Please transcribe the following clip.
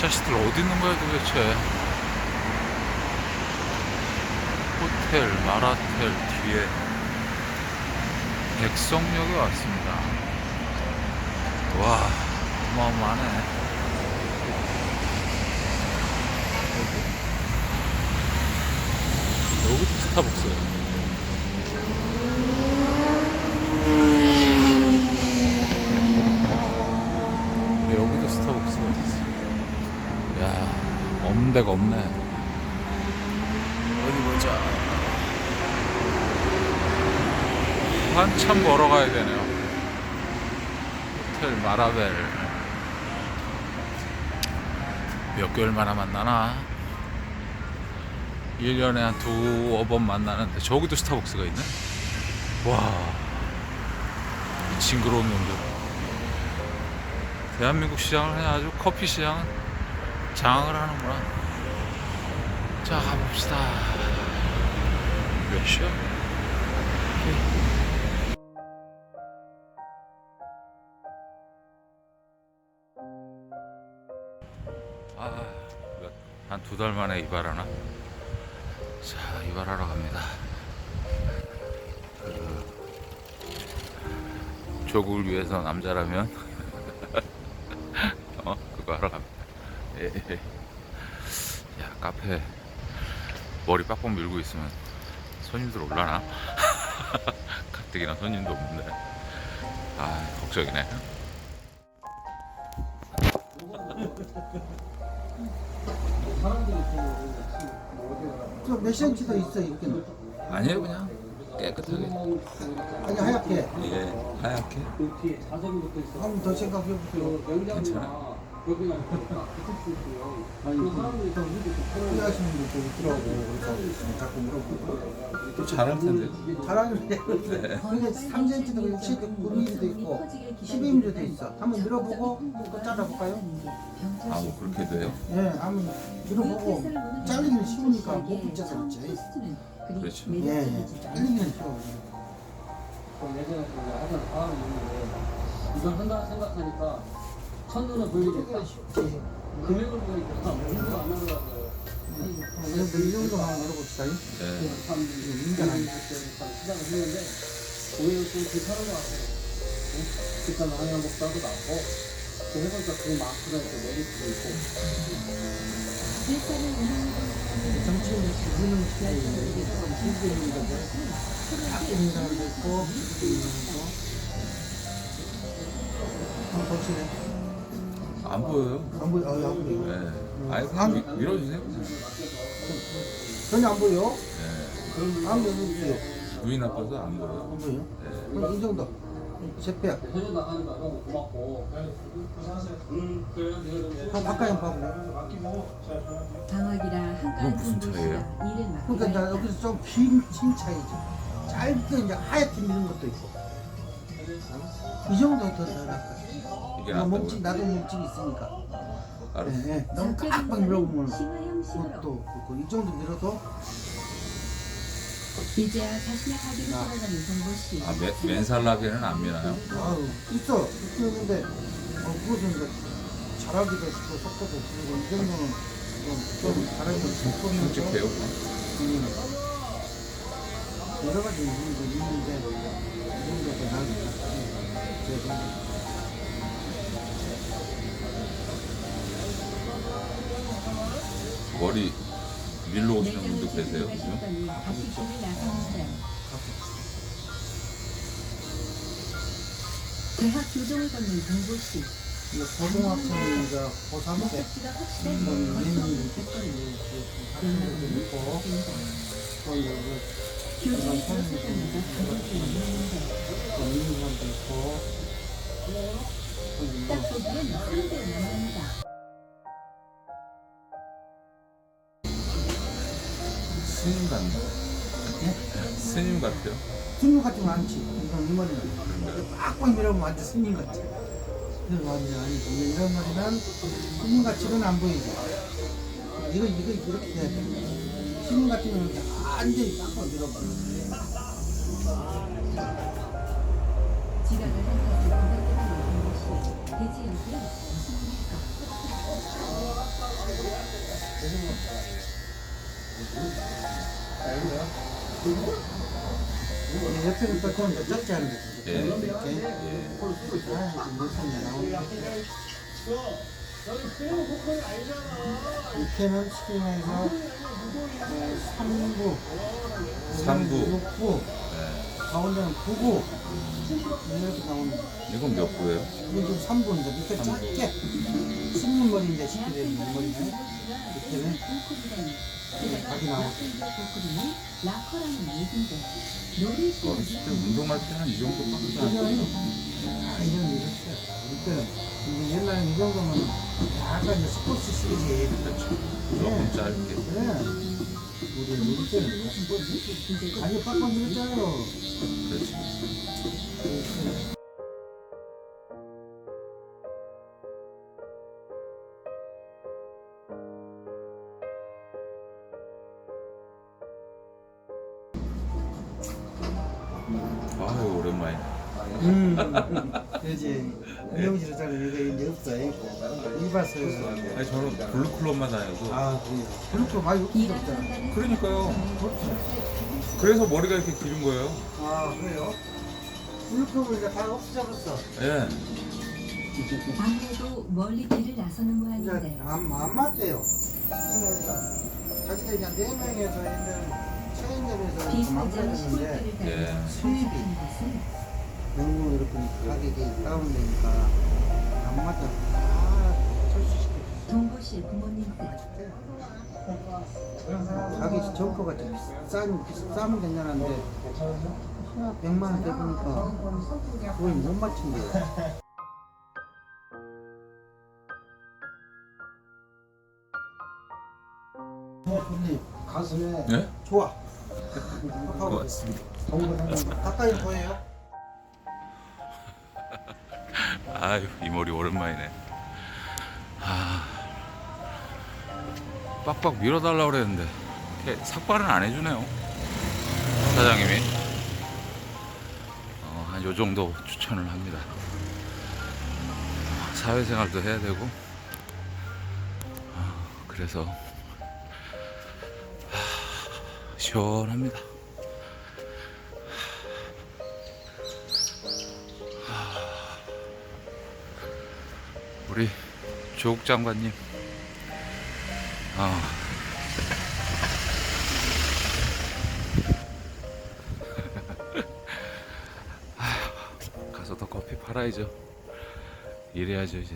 자식들 어디 있는 거야 도대체? 호텔 마라텔 뒤에 백성역에 왔습니다. 와 어마어마하네. 여기. 여기도 스타벅스예요. 여기도 스타벅스가 있어. 야, 없는 데가 없네. 어디 보자. 한참 걸어가야 되네요. 호텔 마라벨. 몇 개월 만에 만나나? 1년에 한 두어 번 만나는데 저기도 스타벅스가 있네? 와, 이 징그러운 놈들. 대한민국 시장을 그냥 아주 커피 시장은 장악을 하는구나. 자, 가봅시다. 몇 시야? 아, 한 두 달 만에 이발하나? 자, 이발하러 갑니다. 그, 조국을 위해서 남자라면 어 그거 하러 갑니다. 예, 예. 야 카페 머리 빡빡 밀고 있으면 손님들 올라나? 가뜩이나 손님도 없는데. 아 걱정이네. 몇 cm 더 있어 이렇게? 아니에요 그냥. 깨끗하게. 아니 하얗게? 예 하얗게. 한 번 더 생각해 보세요. 괜찮아. 후회하시는 분도 있더라고 그래서 자꾸 물어보고 또 잘할 텐데. 잘하는데 그게 3cm도 9mm도 있고 12mm도 있어 한번 밀어보고 또 잘라볼까요? 아 뭐 그렇게 돼요? 예 한번 밀어보고 잘리기는 쉬우니까 못 붙여서 그렇지 그렇죠. 예, 예. 잘리기는 쉬워 예전에 그 하던 다음이 있는데 이걸 한다 생각하니까 첫눈에 보이겠다. 금액을 보니까 공부 안 하더라고요. 그래도 이 정도만 밀어봅시다 네. 참 인간 아니야 참 시작을 했는데 오히려 좀 괜찮은 것 같아요. 응? 비싼 항양복사도 나고 그 해보니까 그 마크가 이렇게 메리트도 있고 부르는 스타일인데 실제 있는 건데 바뀌는 사람도 있고 있는 거 한번 보시네 안 보여요? 안 보여 어, 안 보여 네. 아예 그냥 미- 밀어주세요. 전혀 안 보여 네. 안 보여 눈이 나빠서 안 보여요. 안 보여 그럼 이 정도 제패야 음 한번 가까이 한번 봐볼래 방학이라 한가한 무슨 차이예요? 씨가 일을 맡고 그러니까 나. 여기서 좀긴 긴 차이지 짧게 이제 하얗게 미는 것도 있고 이 정도 더 나을까 이게 나 낫다고요? 몸집 나도 몸집이 있으니까. 예, 예. 너무 깍깍 밀어보면 그것도 그렇고 이 정도 밀어도 이제야 자신의 가게로 돌아가는 정보 씨. 아, 맨, 맨살라비는 안 미나요? 아유 있어 있는데 어, 그것은 이제 잘하기도 싶고 속도도 없고 이 정도는 좀, 좀 잘하기도 싶으면서 끔찍해요. 음, 여러 가지 부분도 있는데 이 정도가 나을 것 같아요 제 생각에. 머리 밀러 오시는 내장을 분도 계세요, 제거하실 지금? 거니 다시 길을 나서는 사람. 대학 교정을 걷는 정보 씨. 이거 고등학생이자 고3 때 목적지가 확실한 뭐건 예민이 색깔이 다른 것도 있고 또 이제 교정이 들어설 때마다 가볍게 있는데 또 있는 사람도 있고 딱 보기엔 상대 남입니다. 스님 같네. 스님 같아요. 스님 같지 않지? 이건 이 머리는. 빡빡 밀어보면 완전 스님 같지? 이런 아니고 이런 머리는 스님 같지는 안 보이지. 이거 이거 이렇게 해야 돼 스님 같으면 이렇게 완전히 빡빡 밀어봐 지각을 한 사실 부담되는 정보 씨. 대체 여기는 무슨 일일까? 이제 옆에는 또 그건 더 적지 않은 거지. 예. 이렇게. 예. 아, 이제 몇 손이 나오니까. 밑에는 치킨에서 3구, 삼구. 6구, 네. 가운데는 9구. 이렇게 나오는 거. 이건 몇 구예요? 이게 지금 3구인데 밑에 작게 16머리 이제 시키되는 머리네. 밑에는 각이 놀이실 어렸을 때 운동할 때 한 이 정도 빡지 않아요? 아 이런 일 했어요. 이때는 이제 옛날에 이 정도면 약간 이제 스포츠 시리즈 그렇죠. 조금 짧게. 그래. 우리 우리 때는 다 스포츠 아니 빡빡 밀었잖아요. 그렇지. 아유 오랜만에. 음, 그지. 미용실 자는 이거 이제 없어. 이발소에서. 아니 저는 블루클럽만 다녀도. 아, 그래요. 그렇고 많이 없어졌잖아. 그러니까요. 없어. 그래서 머리가 이렇게 길은 거예요. 아, 그래요? 물컵을 이제 다 없어졌어. 예. 아무래도 멀리 길을 나서는 이제 모양인데 안, 안 맞대요. 그러니까 자기들 그냥 네 명에서 있는 체인점에서 비슷하지 만들었는데 것은 너무 이렇게 가격이 다운되니까 안 맞아. 다 철수시켜. 동보실 부모님 댁 가격이 좀 비싼, 비싸면 괜찮은데 하나 100만 원 대보니까 그걸 못 맞춘 거예요. 가슴에 예? 좋아. 하고 있습니다. 가까이 보여요? 아유 이 머리 오랜만이네. 아 빡빡 밀어달라 그랬는데 삭발은 안 해주네요. 사장님이 어, 한 요 정도 추천을 합니다. 사회생활도 해야 되고 아, 그래서 하, 시원합니다. 우리 조국 장관님. 아. 가서 더 커피 팔아야죠. 일해야죠 이제.